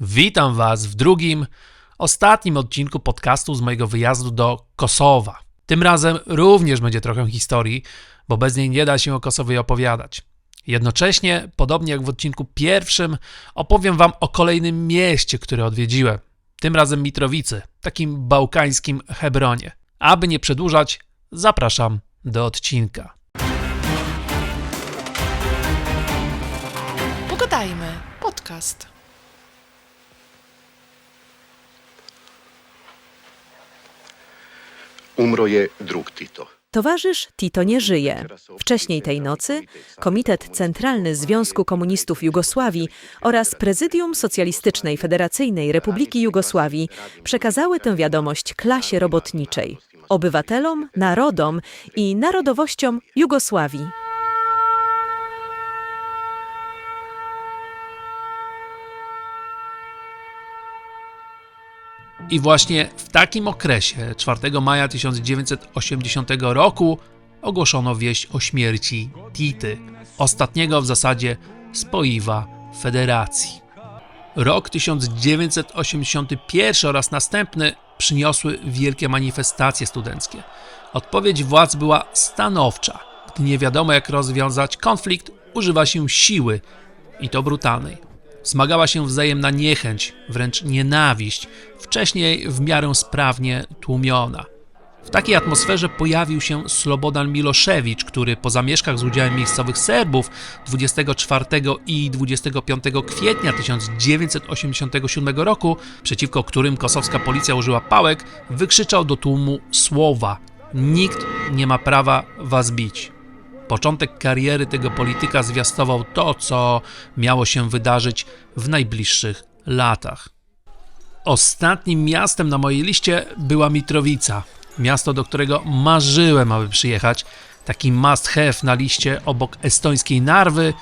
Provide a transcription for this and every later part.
Witam Was w drugim, ostatnim odcinku podcastu z mojego wyjazdu do Kosowa. Tym razem również będzie trochę historii, bo bez niej nie da się o Kosowie opowiadać. Jednocześnie, podobnie jak w odcinku pierwszym, opowiem Wam o kolejnym mieście, które odwiedziłem. Tym razem Mitrowicy, takim bałkańskim Hebronie. Aby nie przedłużać, zapraszam do odcinka. Pogadajmy. Podcast. Umro je drug Tito. Towarzysz Tito nie żyje. Wcześniej tej nocy Komitet Centralny Związku Komunistów Jugosławii oraz Prezydium Socjalistycznej Federacyjnej Republiki Jugosławii przekazały tę wiadomość klasie robotniczej, obywatelom, narodom i narodowościom Jugosławii. I właśnie w takim okresie, 4 maja 1980 roku, ogłoszono wieść o śmierci Tity, ostatniego w zasadzie spoiwa Federacji. Rok 1981 oraz następny przyniosły wielkie manifestacje studenckie. Odpowiedź władz była stanowcza. Gdy nie wiadomo jak rozwiązać konflikt, używa się siły i to brutalnej. Wzmagała się wzajemna niechęć, wręcz nienawiść, wcześniej w miarę sprawnie tłumiona. W takiej atmosferze pojawił się Slobodan Miloszewicz, który po zamieszkach z udziałem miejscowych Serbów 24 i 25 kwietnia 1987 roku, przeciwko którym kosowska policja użyła pałek, wykrzyczał do tłumu słowa: Nikt nie ma prawa was bić. Początek kariery tego polityka zwiastował to, co miało się wydarzyć w najbliższych latach. Ostatnim miastem na mojej liście była Mitrowica. Miasto, do którego marzyłem, aby przyjechać. Taki must have na liście obok estońskiej Narwy,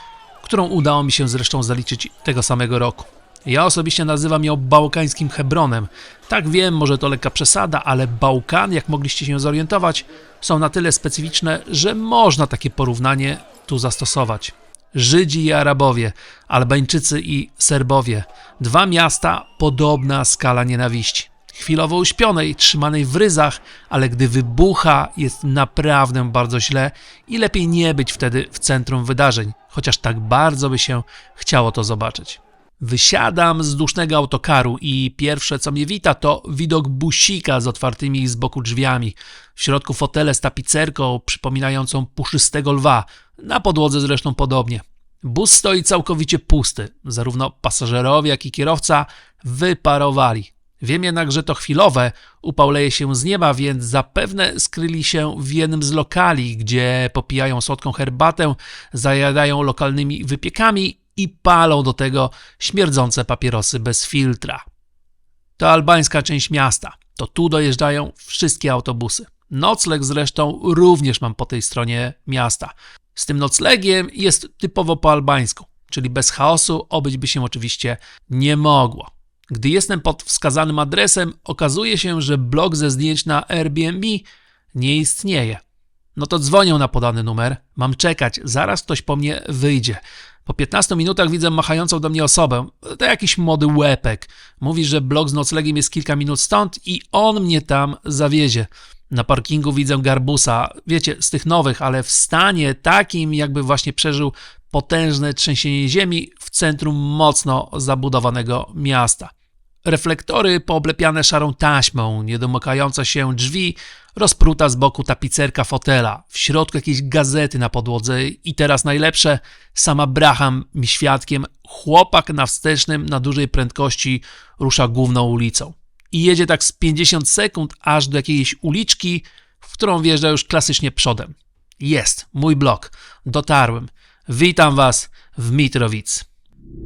którą udało mi się zresztą zaliczyć tego samego roku. Ja osobiście nazywam ją bałkańskim Hebronem. Tak wiem, może to lekka przesada, ale Bałkan, jak mogliście się zorientować, są na tyle specyficzne, że można takie porównanie tu zastosować. Żydzi i Arabowie, Albańczycy i Serbowie. Dwa miasta, podobna skala nienawiści. Chwilowo uśpionej, trzymanej w ryzach, ale gdy wybucha, jest naprawdę bardzo źle i lepiej nie być wtedy w centrum wydarzeń, chociaż tak bardzo by się chciało to zobaczyć. Wysiadam z dusznego autokaru i pierwsze co mnie wita to widok busika z otwartymi z boku drzwiami. W środku fotele z tapicerką przypominającą puszystego lwa, na podłodze zresztą podobnie. Bus stoi całkowicie pusty, zarówno pasażerowie jak i kierowca wyparowali. Wiem jednak, że to chwilowe, upał leje się z nieba, więc zapewne skryli się w jednym z lokali, gdzie popijają słodką herbatę, zajadają lokalnymi wypiekami i palą do tego śmierdzące papierosy bez filtra. To albańska część miasta. To tu dojeżdżają wszystkie autobusy. Nocleg zresztą również mam po tej stronie miasta. Z tym noclegiem jest typowo po albańsku, czyli bez chaosu obyć by się oczywiście nie mogło. Gdy jestem pod wskazanym adresem, okazuje się, że blog ze zdjęć na Airbnb nie istnieje. No to dzwonią na podany numer, mam czekać, zaraz ktoś po mnie wyjdzie. Po 15 minutach widzę machającą do mnie osobę. To jakiś młody łepek. Mówi, że blok z noclegiem jest kilka minut stąd i on mnie tam zawiezie. Na parkingu widzę garbusa, wiecie, z tych nowych, ale w stanie takim, jakby właśnie przeżył potężne trzęsienie ziemi w centrum mocno zabudowanego miasta. Reflektory pooblepiane szarą taśmą, niedomykające się drzwi, rozpruta z boku tapicerka fotela, w środku jakieś gazety na podłodze i teraz najlepsze, sama Braham mi świadkiem, chłopak na wstecznym na dużej prędkości rusza główną ulicą. I jedzie tak z 50 sekund aż do jakiejś uliczki, w którą wjeżdża już klasycznie przodem. Jest, mój blok. Dotarłem. Witam Was w Mitrowic.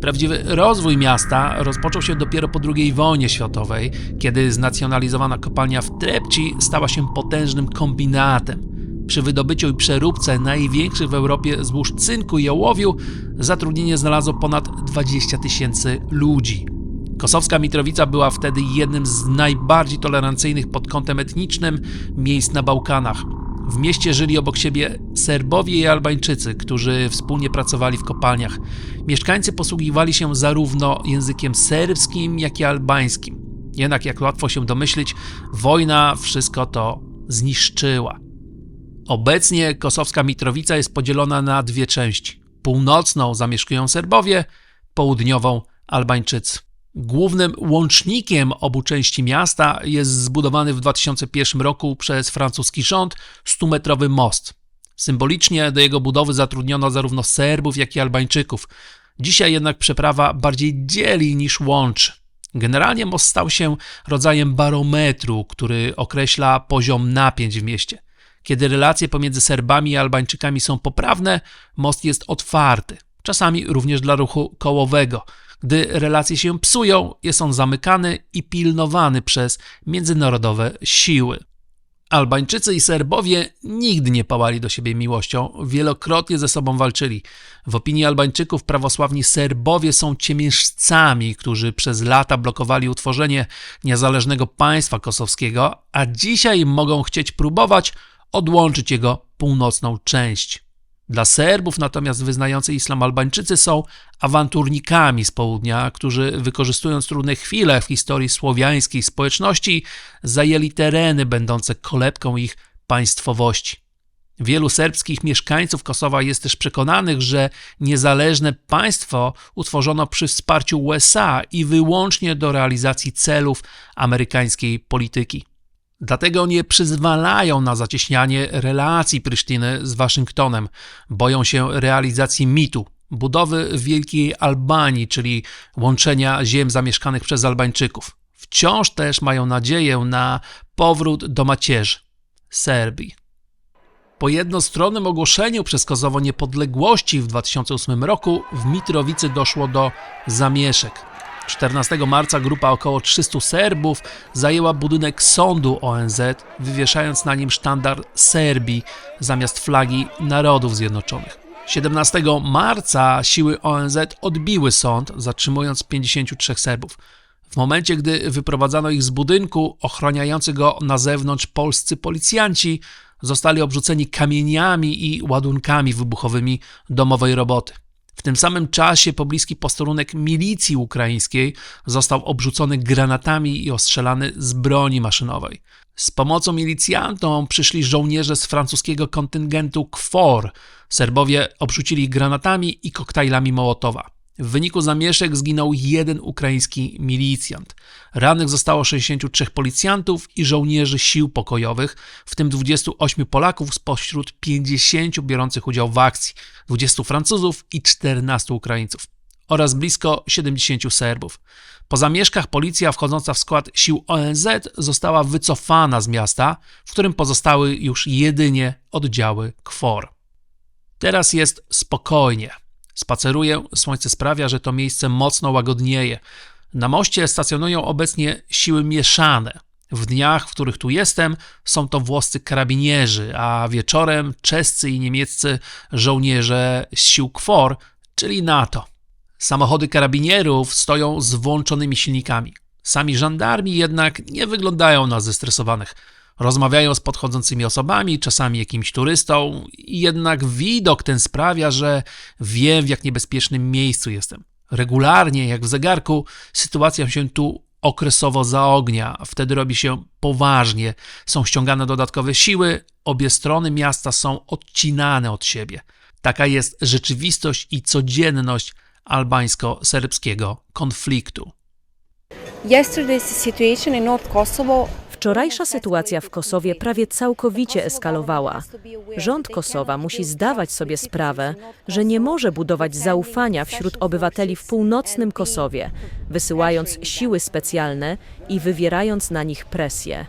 Prawdziwy rozwój miasta rozpoczął się dopiero po II wojnie światowej, kiedy znacjonalizowana kopalnia w Trepci stała się potężnym kombinatem. Przy wydobyciu i przeróbce największych w Europie złóż cynku i ołowiu zatrudnienie znalazło ponad 20 tysięcy ludzi. Kosowska Mitrowica była wtedy jednym z najbardziej tolerancyjnych pod kątem etnicznym miejsc na Bałkanach. W mieście żyli obok siebie Serbowie i Albańczycy, którzy wspólnie pracowali w kopalniach. Mieszkańcy posługiwali się zarówno językiem serbskim, jak i albańskim. Jednak, jak łatwo się domyślić, wojna wszystko to zniszczyła. Obecnie kosowska Mitrowica jest podzielona na dwie części. Północną zamieszkują Serbowie, południową Albańczycy. Głównym łącznikiem obu części miasta jest zbudowany w 2001 roku przez francuski rząd 100-metrowy most. Symbolicznie do jego budowy zatrudniono zarówno Serbów, jak i Albańczyków. Dzisiaj jednak przeprawa bardziej dzieli niż łączy. Generalnie most stał się rodzajem barometru, który określa poziom napięć w mieście. Kiedy relacje pomiędzy Serbami i Albańczykami są poprawne, most jest otwarty, czasami również dla ruchu kołowego. Gdy relacje się psują, jest on zamykany i pilnowany przez międzynarodowe siły. Albańczycy i Serbowie nigdy nie pałali do siebie miłością, wielokrotnie ze sobą walczyli. W opinii Albańczyków prawosławni Serbowie są ciemiężcami, którzy przez lata blokowali utworzenie niezależnego państwa kosowskiego, a dzisiaj mogą chcieć próbować odłączyć jego północną część. Dla Serbów natomiast wyznający islam Albańczycy są awanturnikami z południa, którzy wykorzystując trudne chwile w historii słowiańskiej społeczności zajęli tereny będące kolebką ich państwowości. Wielu serbskich mieszkańców Kosowa jest też przekonanych, że niezależne państwo utworzono przy wsparciu USA i wyłącznie do realizacji celów amerykańskiej polityki. Dlatego nie przyzwalają na zacieśnianie relacji Prysztyny z Waszyngtonem. Boją się realizacji mitu, budowy Wielkiej Albanii, czyli łączenia ziem zamieszkanych przez Albańczyków. Wciąż też mają nadzieję na powrót do macierzy Serbii. Po jednostronnym ogłoszeniu przez Kosowo niepodległości w 2008 roku w Mitrowicy doszło do zamieszek. 14 marca grupa około 300 Serbów zajęła budynek sądu ONZ, wywieszając na nim sztandar Serbii zamiast flagi Narodów Zjednoczonych. 17 marca siły ONZ odbiły sąd, zatrzymując 53 Serbów. W momencie, gdy wyprowadzano ich z budynku, ochroniający go na zewnątrz polscy policjanci zostali obrzuceni kamieniami i ładunkami wybuchowymi domowej roboty. W tym samym czasie pobliski posterunek milicji ukraińskiej został obrzucony granatami i ostrzelany z broni maszynowej. Z pomocą milicjantom przyszli żołnierze z francuskiego kontyngentu KFOR. Serbowie obrzucili granatami i koktajlami Mołotowa. W wyniku zamieszek zginął jeden ukraiński milicjant. Rannych zostało 63 policjantów i żołnierzy sił pokojowych, w tym 28 Polaków spośród 50 biorących udział w akcji, 20 Francuzów i 14 Ukraińców oraz blisko 70 Serbów. Po zamieszkach policja wchodząca w skład sił ONZ została wycofana z miasta, w którym pozostały już jedynie oddziały KFOR. Teraz jest spokojnie. Spaceruję, słońce sprawia, że to miejsce mocno łagodnieje. Na moście stacjonują obecnie siły mieszane. W dniach, w których tu jestem, są to włoscy karabinierzy, a wieczorem czescy i niemieccy żołnierze z sił KFOR, czyli NATO. Samochody karabinierów stoją z włączonymi silnikami. Sami żandarmi jednak nie wyglądają na zestresowanych. Rozmawiają z podchodzącymi osobami, czasami jakimś turystą, jednak widok ten sprawia, że wiem, w jak niebezpiecznym miejscu jestem. Regularnie, jak w zegarku, sytuacja się tu okresowo zaognia, wtedy robi się poważnie, są ściągane dodatkowe siły, obie strony miasta są odcinane od siebie. Taka jest rzeczywistość i codzienność albańsko-serbskiego konfliktu. Yesterday's situation in North Kosovo Wczorajsza sytuacja w Kosowie prawie całkowicie eskalowała. Rząd Kosowa musi zdawać sobie sprawę, że nie może budować zaufania wśród obywateli w północnym Kosowie, wysyłając siły specjalne i wywierając na nich presję.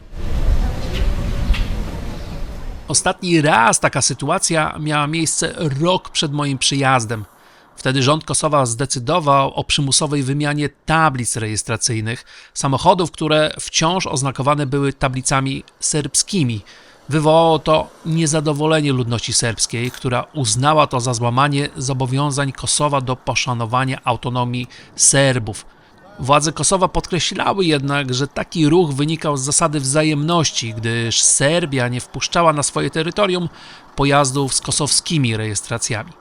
Ostatni raz taka sytuacja miała miejsce rok przed moim przyjazdem. Wtedy rząd Kosowa zdecydował o przymusowej wymianie tablic rejestracyjnych samochodów, które wciąż oznakowane były tablicami serbskimi. Wywołało to niezadowolenie ludności serbskiej, która uznała to za złamanie zobowiązań Kosowa do poszanowania autonomii Serbów. Władze Kosowa podkreślały jednak, że taki ruch wynikał z zasady wzajemności, gdyż Serbia nie wpuszczała na swoje terytorium pojazdów z kosowskimi rejestracjami.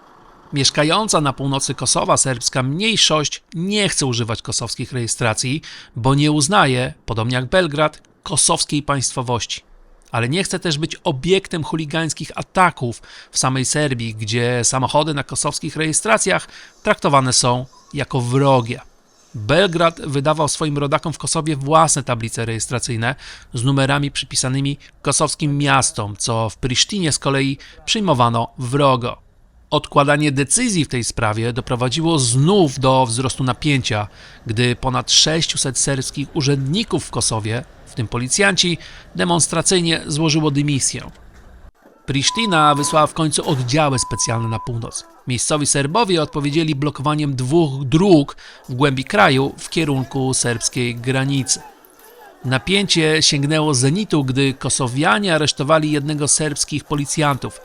Mieszkająca na północy Kosowa serbska mniejszość nie chce używać kosowskich rejestracji, bo nie uznaje, podobnie jak Belgrad, kosowskiej państwowości. Ale nie chce też być obiektem chuligańskich ataków w samej Serbii, gdzie samochody na kosowskich rejestracjach traktowane są jako wrogie. Belgrad wydawał swoim rodakom w Kosowie własne tablice rejestracyjne z numerami przypisanymi kosowskim miastom, co w Prisztinie z kolei przyjmowano wrogo. Odkładanie decyzji w tej sprawie doprowadziło znów do wzrostu napięcia, gdy ponad 600 serbskich urzędników w Kosowie, w tym policjanci, demonstracyjnie złożyło dymisję. Prisztina wysłała w końcu oddziały specjalne na północ. Miejscowi Serbowie odpowiedzieli blokowaniem dwóch dróg w głębi kraju w kierunku serbskiej granicy. Napięcie sięgnęło zenitu, gdy Kosowianie aresztowali jednego z serbskich policjantów.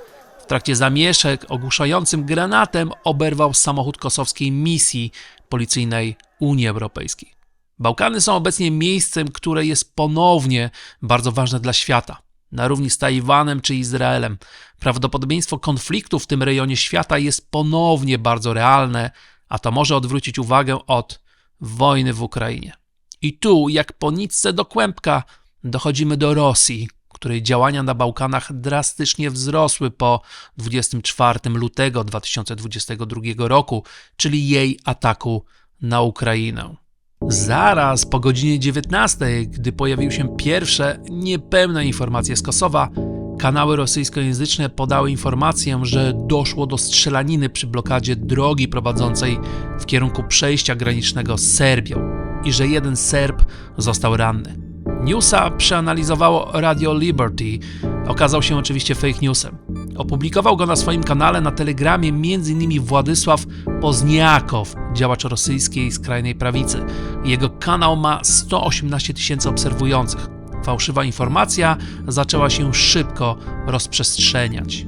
W trakcie zamieszek ogłuszającym granatem oberwał samochód kosowskiej misji policyjnej Unii Europejskiej. Bałkany są obecnie miejscem, które jest ponownie bardzo ważne dla świata. Na równi z Tajwanem czy Izraelem. Prawdopodobieństwo konfliktu w tym rejonie świata jest ponownie bardzo realne, a to może odwrócić uwagę od wojny w Ukrainie. I tu, jak po nitce do kłębka, dochodzimy do Rosji, której działania na Bałkanach drastycznie wzrosły po 24 lutego 2022 roku, czyli jej ataku na Ukrainę. Zaraz po godzinie 19, gdy pojawiły się pierwsze niepełne informacje z Kosowa, kanały rosyjskojęzyczne podały informację, że doszło do strzelaniny przy blokadzie drogi prowadzącej w kierunku przejścia granicznego z Serbią i że jeden Serb został ranny. Newsa przeanalizowało Radio Liberty. Okazał się oczywiście fake newsem. Opublikował go na swoim kanale na Telegramie m.in. Władysław Pozniakow, działacz rosyjskiej skrajnej prawicy. Jego kanał ma 118 tysięcy obserwujących. Fałszywa informacja zaczęła się szybko rozprzestrzeniać.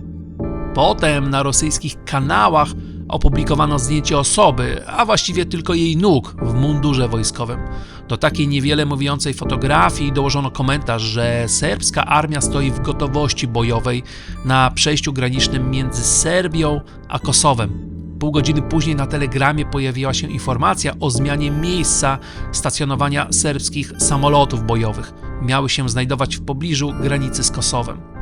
Potem na rosyjskich kanałach opublikowano zdjęcie osoby, a właściwie tylko jej nóg w mundurze wojskowym. Do takiej niewiele mówiącej fotografii dołożono komentarz, że serbska armia stoi w gotowości bojowej na przejściu granicznym między Serbią a Kosowem. Pół godziny później na telegramie pojawiła się informacja o zmianie miejsca stacjonowania serbskich samolotów bojowych. Miały się znajdować w pobliżu granicy z Kosowem.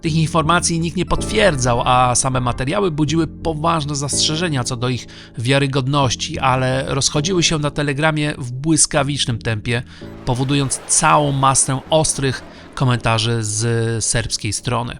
Tych informacji nikt nie potwierdzał, a same materiały budziły poważne zastrzeżenia co do ich wiarygodności, ale rozchodziły się na telegramie w błyskawicznym tempie, powodując całą masę ostrych komentarzy z serbskiej strony.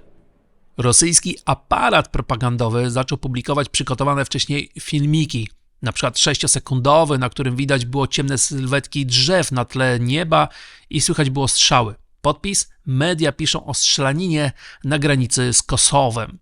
Rosyjski aparat propagandowy zaczął publikować przygotowane wcześniej filmiki, na przykład 6-sekundowy, na którym widać było ciemne sylwetki drzew na tle nieba i słychać było strzały. Podpis: Media piszą o strzelaninie na granicy z Kosowem.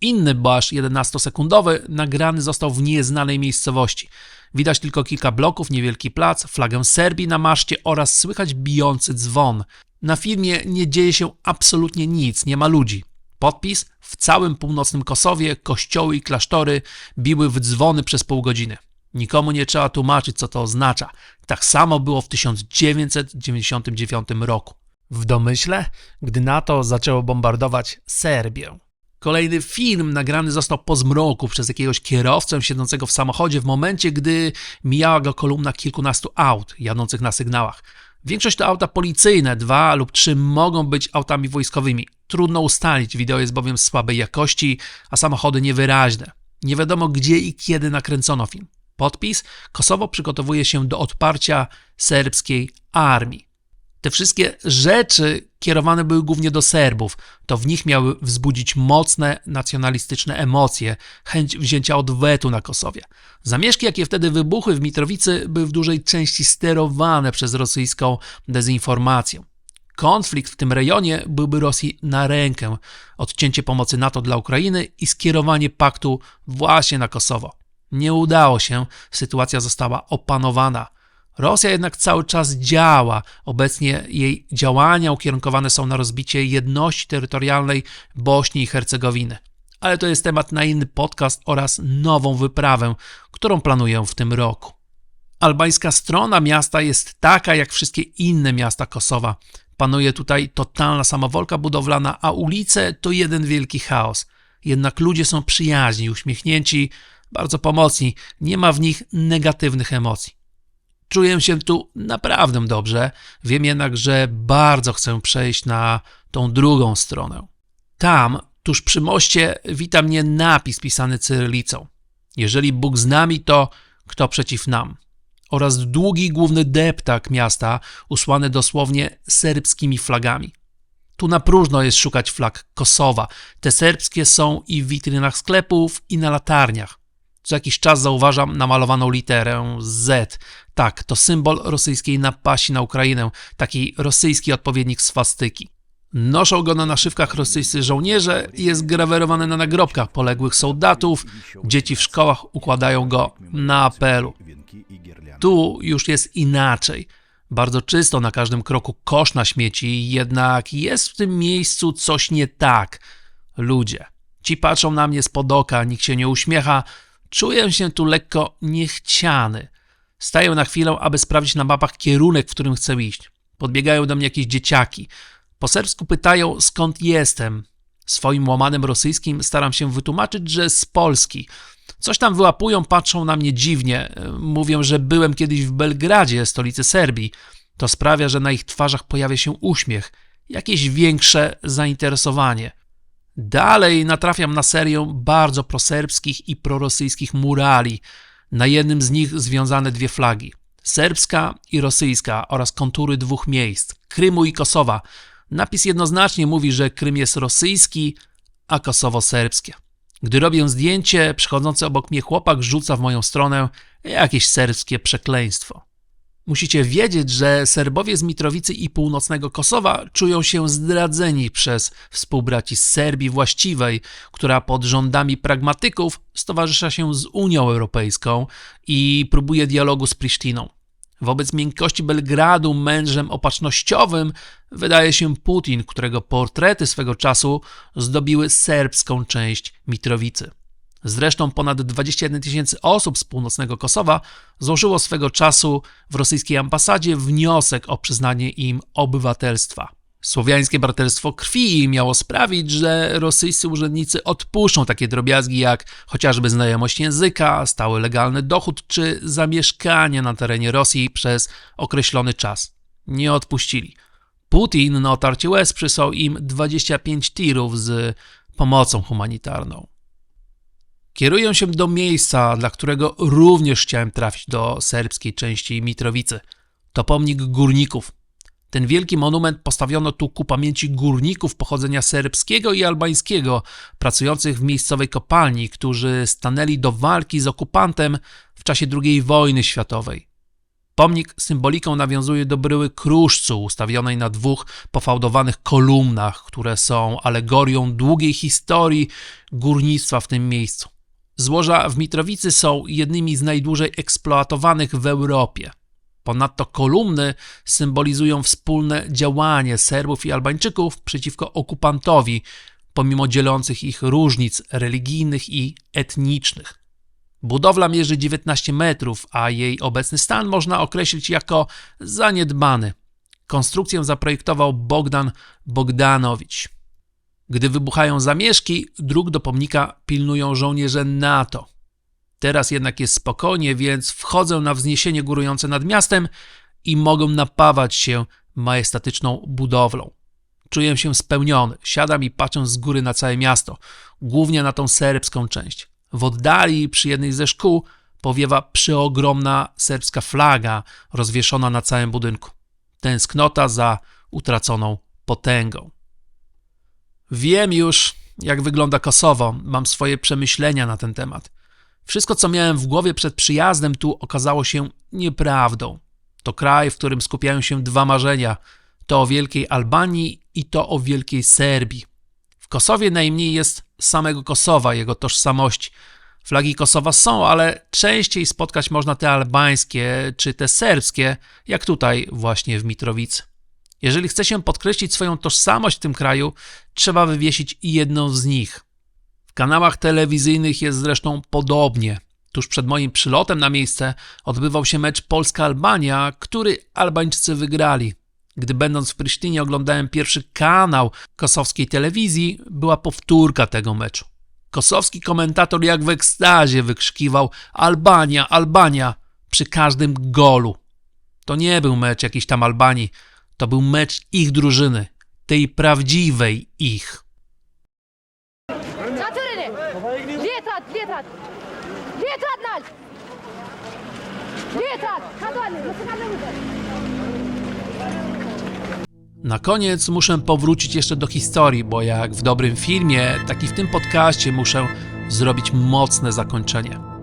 Inny basz 11-sekundowy nagrany został w nieznanej miejscowości. Widać tylko kilka bloków, niewielki plac, flagę Serbii na maszcie oraz słychać bijący dzwon. Na filmie nie dzieje się absolutnie nic, nie ma ludzi. Podpis: W całym północnym Kosowie kościoły i klasztory biły w dzwony przez pół godziny. Nikomu nie trzeba tłumaczyć, co to oznacza. Tak samo było w 1999 roku. W domyśle, gdy NATO zaczęło bombardować Serbię. Kolejny film nagrany został po zmroku przez jakiegoś kierowcę siedzącego w samochodzie w momencie, gdy mijała go kolumna kilkunastu aut jadących na sygnałach. Większość to auta policyjne, dwa lub trzy mogą być autami wojskowymi. Trudno ustalić, wideo jest bowiem słabej jakości, a samochody niewyraźne. Nie wiadomo gdzie i kiedy nakręcono film. Podpis: Kosowo przygotowuje się do odparcia serbskiej armii. Te wszystkie rzeczy kierowane były głównie do Serbów. To w nich miały wzbudzić mocne nacjonalistyczne emocje, chęć wzięcia odwetu na Kosowie. Zamieszki, jakie wtedy wybuchły w Mitrowicy, były w dużej części sterowane przez rosyjską dezinformację. Konflikt w tym rejonie byłby Rosji na rękę. Odcięcie pomocy NATO dla Ukrainy i skierowanie paktu właśnie na Kosowo. Nie udało się, sytuacja została opanowana. Rosja jednak cały czas działa. Obecnie jej działania ukierunkowane są na rozbicie jedności terytorialnej Bośni i Hercegowiny. Ale to jest temat na inny podcast oraz nową wyprawę, którą planuję w tym roku. Albańska strona miasta jest taka jak wszystkie inne miasta Kosowa. Panuje tutaj totalna samowolka budowlana, a ulice to jeden wielki chaos. Jednak ludzie są przyjaźni, uśmiechnięci, bardzo pomocni, nie ma w nich negatywnych emocji. Czuję się tu naprawdę dobrze, wiem jednak, że bardzo chcę przejść na tą drugą stronę. Tam, tuż przy moście, wita mnie napis pisany cyrylicą. Jeżeli Bóg z nami, to kto przeciw nam? Oraz długi główny deptak miasta, usłany dosłownie serbskimi flagami. Tu na próżno jest szukać flag Kosowa. Te serbskie są i w witrynach sklepów, i na latarniach. Co jakiś czas zauważam namalowaną literę Z. Tak, to symbol rosyjskiej napaści na Ukrainę, taki rosyjski odpowiednik swastyki. Noszą go na naszywkach rosyjscy żołnierze jest grawerowany na nagrobkach poległych soldatów. Dzieci w szkołach układają go na apelu. Tu już jest inaczej. Bardzo czysto na każdym kroku kosz na śmieci, jednak jest w tym miejscu coś nie tak. Ludzie. Ci patrzą na mnie spod oka, nikt się nie uśmiecha. Czuję się tu lekko niechciany. Staję na chwilę, aby sprawdzić na mapach kierunek, w którym chcę iść. Podbiegają do mnie jakieś dzieciaki. Po serbsku pytają, skąd jestem. Swoim łamanym rosyjskim staram się wytłumaczyć, że z Polski. Coś tam wyłapują, patrzą na mnie dziwnie. Mówią, że byłem kiedyś w Belgradzie, stolicy Serbii. To sprawia, że na ich twarzach pojawia się uśmiech, jakieś większe zainteresowanie. Dalej natrafiam na serię bardzo proserbskich i prorosyjskich murali. Na jednym z nich związane dwie flagi: serbska i rosyjska oraz kontury dwóch miejsc Krymu i Kosowa. Napis jednoznacznie mówi, że Krym jest rosyjski, a Kosowo serbskie. Gdy robię zdjęcie, przychodzący obok mnie chłopak rzuca w moją stronę jakieś serbskie przekleństwo. Musicie wiedzieć, że Serbowie z Mitrowicy i północnego Kosowa czują się zdradzeni przez współbraci z Serbii właściwej, która pod rządami pragmatyków stowarzysza się z Unią Europejską i próbuje dialogu z Prisztiną. Wobec miękkości Belgradu mężem opatrznościowym wydaje się Putin, którego portrety swego czasu zdobiły serbską część Mitrowicy. Zresztą ponad 21 tysięcy osób z północnego Kosowa złożyło swego czasu w rosyjskiej ambasadzie wniosek o przyznanie im obywatelstwa. Słowiańskie braterstwo krwi miało sprawić, że rosyjscy urzędnicy odpuszczą takie drobiazgi jak chociażby znajomość języka, stały legalny dochód czy zamieszkanie na terenie Rosji przez określony czas. Nie odpuścili. Putin na otarcie łez przysłał im 25 tirów z pomocą humanitarną. Kieruję się do miejsca, dla którego również chciałem trafić do serbskiej części Mitrowicy. To pomnik górników. Ten wielki monument postawiono tu ku pamięci górników pochodzenia serbskiego i albańskiego, pracujących w miejscowej kopalni, którzy stanęli do walki z okupantem w czasie II wojny światowej. Pomnik symboliką nawiązuje do bryły kruszcu ustawionej na dwóch pofałdowanych kolumnach, które są alegorią długiej historii górnictwa w tym miejscu. Złoża w Mitrowicy są jednymi z najdłużej eksploatowanych w Europie. Ponadto kolumny symbolizują wspólne działanie Serbów i Albańczyków przeciwko okupantowi, pomimo dzielących ich różnic religijnych i etnicznych. Budowla mierzy 19 metrów, a jej obecny stan można określić jako zaniedbany. Konstrukcję zaprojektował Bogdan Bogdanowicz. Gdy wybuchają zamieszki, dróg do pomnika pilnują żołnierze NATO. Teraz jednak jest spokojnie, więc wchodzę na wzniesienie górujące nad miastem i mogę napawać się majestatyczną budowlą. Czuję się spełniony, siadam i patrzę z góry na całe miasto, głównie na tą serbską część. W oddali przy jednej ze szkół powiewa przeogromna serbska flaga rozwieszona na całym budynku. Tęsknota za utraconą potęgą. Wiem już, jak wygląda Kosowo, mam swoje przemyślenia na ten temat. Wszystko, co miałem w głowie przed przyjazdem tu, okazało się nieprawdą. To kraj, w którym skupiają się dwa marzenia: to o wielkiej Albanii i to o wielkiej Serbii. W Kosowie najmniej jest samego Kosowa, jego tożsamości. Flagi Kosowa są, ale częściej spotkać można te albańskie czy te serbskie, jak tutaj, właśnie w Mitrowicy. Jeżeli chce się podkreślić swoją tożsamość w tym kraju, trzeba wywiesić jedną z nich. W kanałach telewizyjnych jest zresztą podobnie. Tuż przed moim przylotem na miejsce odbywał się mecz Polska-Albania, który Albańczycy wygrali. Gdy będąc w Prysztynie oglądałem pierwszy kanał kosowskiej telewizji, była powtórka tego meczu. Kosowski komentator jak w ekstazie wykrzykiwał Albania, Albania przy każdym golu. To nie był mecz jakiejś tam Albanii, to był mecz ich drużyny, tej prawdziwej ich. Na koniec muszę powrócić jeszcze do historii, bo jak w dobrym filmie, tak i w tym podcaście muszę zrobić mocne zakończenie.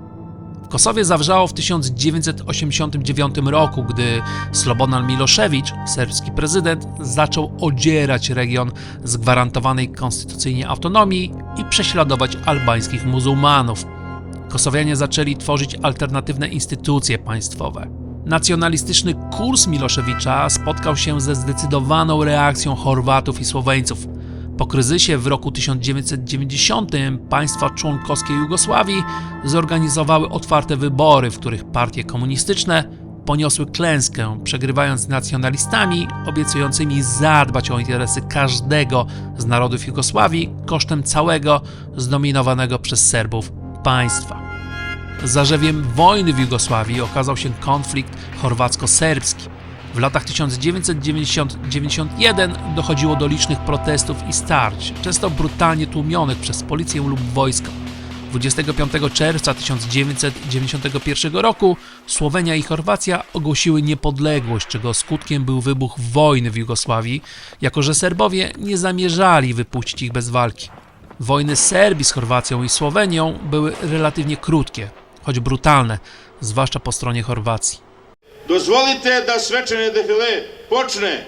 Kosowie zawrzało w 1989 roku, gdy Slobodan Milošević, serbski prezydent, zaczął odzierać region z gwarantowanej konstytucyjnie autonomii i prześladować albańskich muzułmanów. Kosowianie zaczęli tworzyć alternatywne instytucje państwowe. Nacjonalistyczny kurs Miloszewicza spotkał się ze zdecydowaną reakcją Chorwatów i Słoweńców. Po kryzysie w roku 1990 państwa członkowskie Jugosławii zorganizowały otwarte wybory, w których partie komunistyczne poniosły klęskę, przegrywając z nacjonalistami obiecującymi zadbać o interesy każdego z narodów Jugosławii kosztem całego zdominowanego przez Serbów państwa. Zarzewiem wojny w Jugosławii okazał się konflikt chorwacko-serbski. W latach 1990-91 dochodziło do licznych protestów i starć, często brutalnie tłumionych przez policję lub wojsko. 25 czerwca 1991 roku Słowenia i Chorwacja ogłosiły niepodległość, czego skutkiem był wybuch wojny w Jugosławii, jako że Serbowie nie zamierzali wypuścić ich bez walki. Wojny Serbii z Chorwacją i Słowenią były relatywnie krótkie, choć brutalne, zwłaszcza po stronie Chorwacji. Dozvolite da svečane defile počne.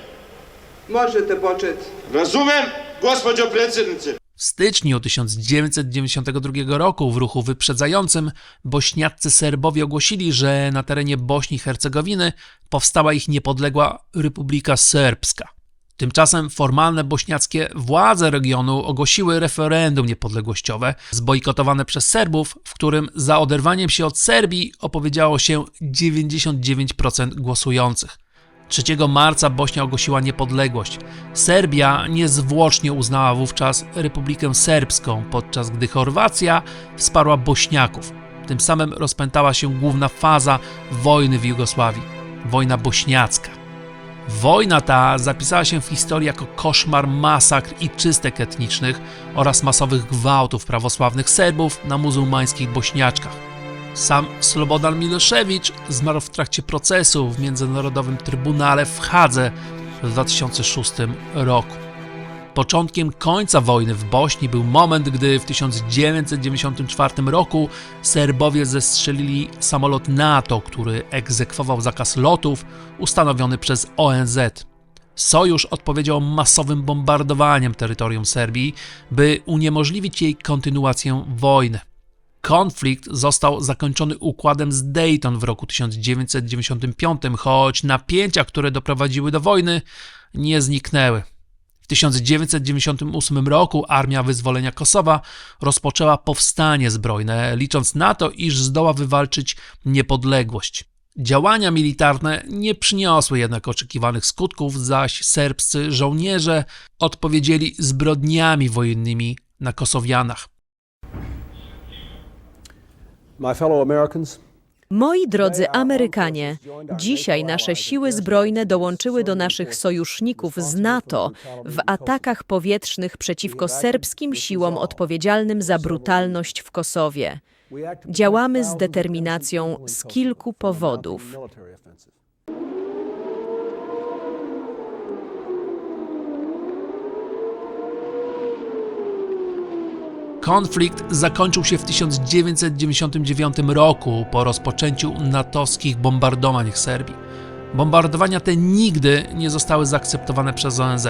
Možete početi. Razumem, gospođo predsjednice. W styczniu 1992 roku w ruchu wyprzedzającym bośniaccy Serbowie ogłosili, że na terenie Bośni i Hercegowiny powstała ich niepodległa Republika Serbska. Tymczasem formalne bośniackie władze regionu ogłosiły referendum niepodległościowe zbojkotowane przez Serbów, w którym za oderwaniem się od Serbii opowiedziało się 99% głosujących. 3 marca Bośnia ogłosiła niepodległość. Serbia niezwłocznie uznała wówczas Republikę Serbską, podczas gdy Chorwacja wsparła Bośniaków. Tym samym rozpętała się główna faza wojny w Jugosławii wojna bośniacka. Wojna ta zapisała się w historii jako koszmar masakr i czystek etnicznych oraz masowych gwałtów prawosławnych Serbów na muzułmańskich bośniaczkach. Sam Slobodan Milošević zmarł w trakcie procesu w Międzynarodowym Trybunale w Hadze w 2006 roku. Początkiem końca wojny w Bośni był moment, gdy w 1994 roku Serbowie zestrzelili samolot NATO, który egzekwował zakaz lotów ustanowiony przez ONZ. Sojusz odpowiedział masowym bombardowaniem terytorium Serbii, by uniemożliwić jej kontynuację wojny. Konflikt został zakończony układem z Dayton w roku 1995, choć napięcia, które doprowadziły do wojny, nie zniknęły. W 1998 roku Armia Wyzwolenia Kosowa rozpoczęła powstanie zbrojne, licząc na to, iż zdoła wywalczyć niepodległość. Działania militarne nie przyniosły jednak oczekiwanych skutków, zaś serbscy żołnierze odpowiedzieli zbrodniami wojennymi na Kosowianach. My fellow Americans, Moi drodzy Amerykanie, dzisiaj nasze siły zbrojne dołączyły do naszych sojuszników z NATO w atakach powietrznych przeciwko serbskim siłom odpowiedzialnym za brutalność w Kosowie. Działamy z determinacją z kilku powodów. Konflikt zakończył się w 1999 roku po rozpoczęciu natowskich bombardowań Serbii. Bombardowania te nigdy nie zostały zaakceptowane przez ONZ.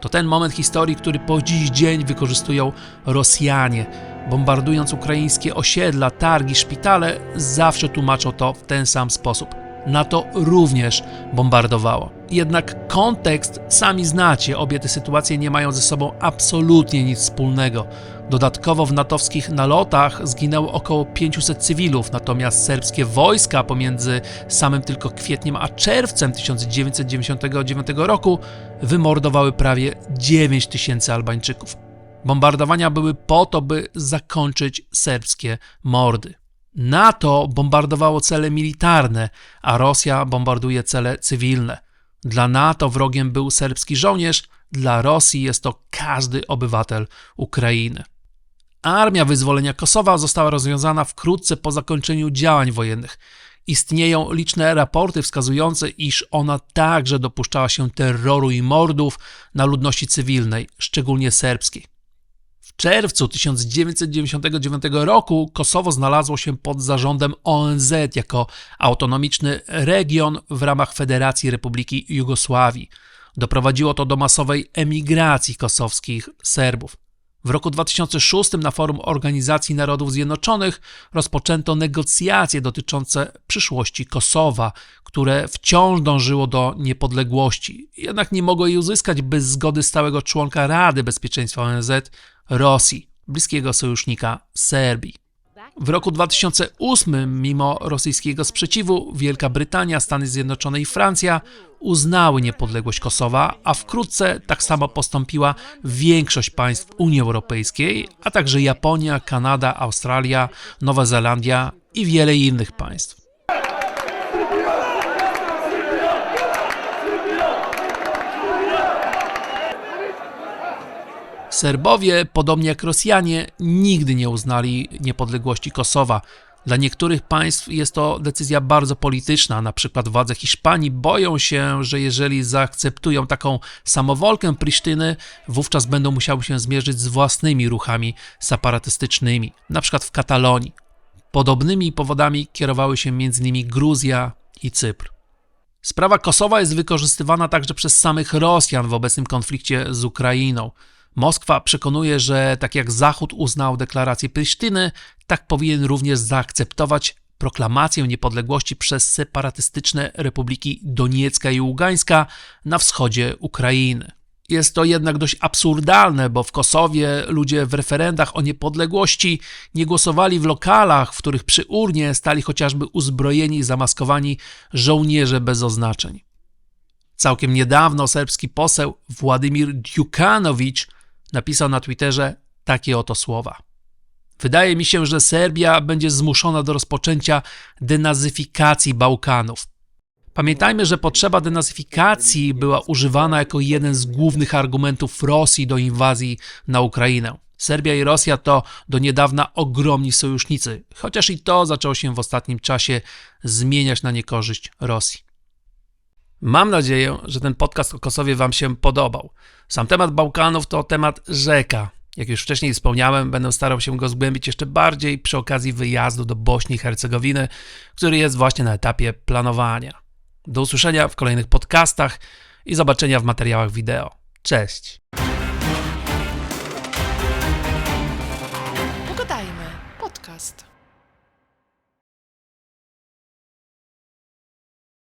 To ten moment historii, który po dziś dzień wykorzystują Rosjanie. Bombardując ukraińskie osiedla, targi, szpitale, zawsze tłumaczą to w ten sam sposób. NATO również bombardowało. Jednak kontekst sami znacie, obie te sytuacje nie mają ze sobą absolutnie nic wspólnego. Dodatkowo w natowskich nalotach zginęło około 500 cywilów, natomiast serbskie wojska pomiędzy samym tylko kwietniem a czerwcem 1999 roku wymordowały prawie 9 tysięcy Albańczyków. Bombardowania były po to, by zakończyć serbskie mordy. NATO bombardowało cele militarne, a Rosja bombarduje cele cywilne. Dla NATO wrogiem był serbski żołnierz, dla Rosji jest to każdy obywatel Ukrainy. Armia Wyzwolenia Kosowa została rozwiązana wkrótce po zakończeniu działań wojennych. Istnieją liczne raporty wskazujące, iż ona także dopuszczała się terroru i mordów na ludności cywilnej, szczególnie serbskiej. W czerwcu 1999 roku Kosowo znalazło się pod zarządem ONZ jako autonomiczny region w ramach Federacji Republiki Jugosławii. Doprowadziło to do masowej emigracji kosowskich Serbów. W roku 2006 na forum Organizacji Narodów Zjednoczonych rozpoczęto negocjacje dotyczące przyszłości Kosowa, które wciąż dążyło do niepodległości, jednak nie mogło jej uzyskać bez zgody stałego członka Rady Bezpieczeństwa ONZ Rosji, bliskiego sojusznika Serbii. W roku 2008, mimo rosyjskiego sprzeciwu, Wielka Brytania, Stany Zjednoczone i Francja uznały niepodległość Kosowa, a wkrótce tak samo postąpiła większość państw Unii Europejskiej, a także Japonia, Kanada, Australia, Nowa Zelandia i wiele innych państw. Serbowie, podobnie jak Rosjanie, nigdy nie uznali niepodległości Kosowa. Dla niektórych państw jest to decyzja bardzo polityczna. Na przykład władze Hiszpanii boją się, że jeżeli zaakceptują taką samowolkę Prisztyny, wówczas będą musiały się zmierzyć z własnymi ruchami separatystycznymi, na przykład w Katalonii. Podobnymi powodami kierowały się m.in. Gruzja i Cypr. Sprawa Kosowa jest wykorzystywana także przez samych Rosjan w obecnym konflikcie z Ukrainą. Moskwa przekonuje, że tak jak Zachód uznał deklarację Prysztyny, tak powinien również zaakceptować proklamację niepodległości przez separatystyczne republiki Doniecka i Ługańska na wschodzie Ukrainy. Jest to jednak dość absurdalne, bo w Kosowie ludzie w referendach o niepodległości nie głosowali w lokalach, w których przy urnie stali chociażby uzbrojeni i zamaskowani żołnierze bez oznaczeń. Całkiem niedawno serbski poseł Władimir Djukanowicz napisał na Twitterze takie oto słowa. Wydaje mi się, że Serbia będzie zmuszona do rozpoczęcia denazyfikacji Bałkanów. Pamiętajmy, że potrzeba denazyfikacji była używana jako jeden z głównych argumentów Rosji do inwazji na Ukrainę. Serbia i Rosja to do niedawna ogromni sojusznicy, chociaż i to zaczęło się w ostatnim czasie zmieniać na niekorzyść Rosji. Mam nadzieję, że ten podcast o Kosowie Wam się podobał. Sam temat Bałkanów to temat rzeka. Jak już wcześniej wspomniałem, będę starał się go zgłębić jeszcze bardziej przy okazji wyjazdu do Bośni i Hercegowiny, który jest właśnie na etapie planowania. Do usłyszenia w kolejnych podcastach i zobaczenia w materiałach wideo. Cześć!